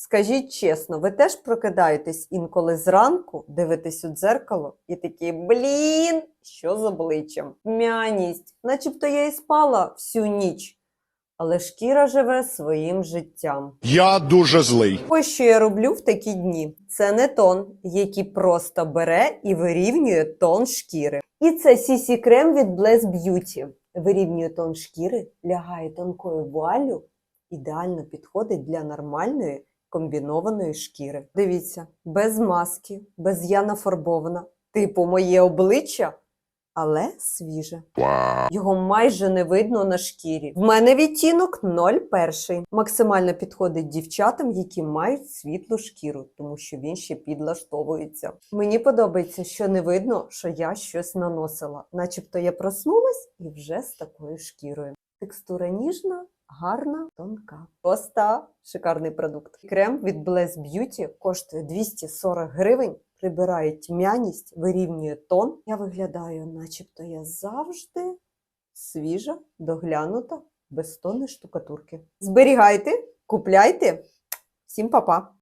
Скажіть чесно, ви теж прокидаєтесь інколи зранку, дивитесь у дзеркало і такі блін, що з обличчям? Мяність, начебто я і спала всю ніч. Але шкіра живе своїм життям. Я дуже злий. Ось що я роблю в такі дні. Це не тон, який просто бере і вирівнює тон шкіри. І це CC крем від Bless Beauty. Вирівнює тон шкіри, лягає тонкою вуаллю, ідеально підходить для нормальної комбінованої шкіри. Дивіться, без маски, без я нафарбована, типу моє обличчя, але свіже. Його майже не видно на шкірі. В мене відтінок 01. Максимально підходить дівчатам, які мають світлу шкіру, тому що він ще підлаштовується. Мені подобається, що не видно, що я щось наносила, начебто я проснулась і вже з такою шкірою. Текстура ніжна, гарна, тонка. Поста шикарний продукт. Крем від Bless Beauty коштує 240 гривень. Прибирає тьмяність, вирівнює тон. Я виглядаю, начебто я завжди свіжа, доглянута, без тони штукатурки. Зберігайте, купляйте. Всім па-па!